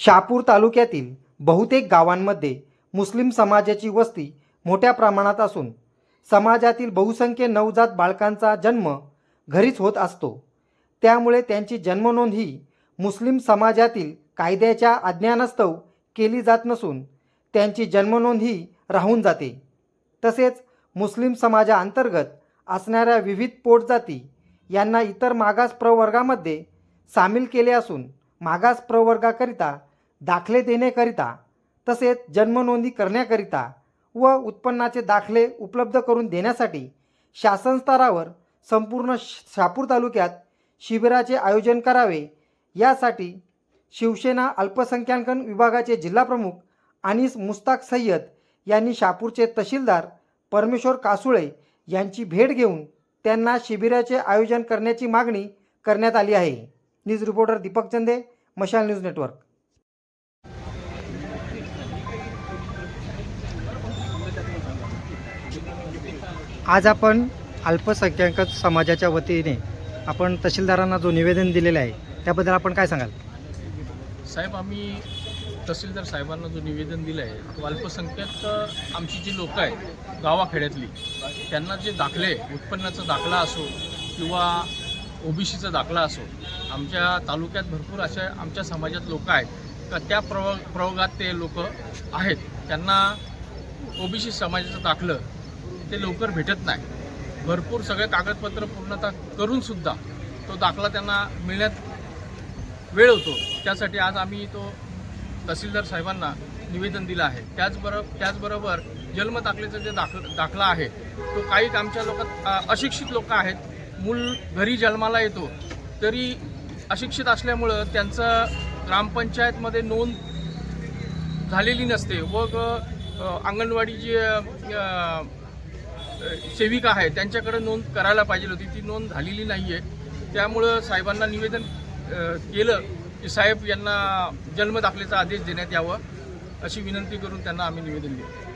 शहापूर तालुक्यातील बहुतेक गावांमध्ये मुस्लिम समाजाची वस्ती मोठ्या प्रमाणात असून समाजातील बहुसंख्य नवजात बाळकांचा जन्म घरीच होत असतो. त्यामुळे त्यांची जन्मनोंद ही मुस्लिम समाजातील कायद्याच्या अज्ञानास्तव केली जात नसून त्यांची जन्मनोंद ही राहून जाते. तसेच मुस्लिम समाजाअंतर्गत असणाऱ्या विविध पोटजाती यांना इतर मागास प्रवर्गामध्ये सामील केले असून मागास प्रवर्गाकरिता दाखले देण्याकरिता तसेच जन्मनोंदी करण्याकरिता व उत्पन्नाचे दाखले उपलब्ध करून देण्यासाठी शासन स्तरावर संपूर्ण श- तालुक्यात शिबिराचे आयोजन करावे. यासाठी शिवसेना अल्पसंख्याक विभागाचे जिल्हाप्रमुख अनिस मुस्ताक सय्यद यांनी शापूरचे तहसीलदार परमेश्वर कासुळे यांची भेट घेऊन त्यांना शिबिराचे आयोजन करण्याची मागणी करण्यात आली आहे. न्यूज रिपोर्टर दीपक चंदे मशाल न्यूज नेटवर्क. आज आपण अल्पसंख्याक समाजाच्या वतीने आपण तहसीलदारांना जो निवेदन दिलेलं आहे त्याबद्दल आपण काय सांगाल? साहेब आम्ही तहसीलदार साहेबांना जो निवेदन दिलं आहे तो अल्पसंख्याक आमची जी लोकं आहेत गावाखेड्यातली त्यांना जे दाखले उत्पन्नाचा दाखला असो किंवा ओबीसीचा दाखला असो आमच्या तालुक्यात भरपूर अशा आमच्या समाजात लोक आहेत. का त्या प्रव प्रवर्गात ते लोक आहेत. त्यांना ओबीसी समाजाचं दाखलं ते लवकर भेटत नाही. भरपूर सगळे कागदपत्र पूर्णतः करूनसुद्धा तो दाखला त्यांना मिळण्यात वेळ होतो. त्यासाठी आज आम्ही तो तहसीलदार साहेबांना निवेदन दिलं आहे. त्याचबरोबर त्याचबरोबर जन्मदाखलेचा जे दाख दाखला आहे तो काही आमच्या लोकात अशिक्षित लोक आहेत. मूल घरी जन्माला येतो तरी अशिक्षित असल्यामुळं त्यांचं ग्रामपंचायतमध्ये नोंद झालेली नसते. व अंगणवाडी जी सेविका आहे त्यांच्याकडे नोंद करायला पाहिजे होती. ती नोंद झालेली नाही आहे त्यामुळं साहेबांना निवेदन केलं की साहेब यांना जन्मदाखलेचा आदेश देण्यात यावं अशी विनंती करून त्यांना आम्ही निवेदन दिलं.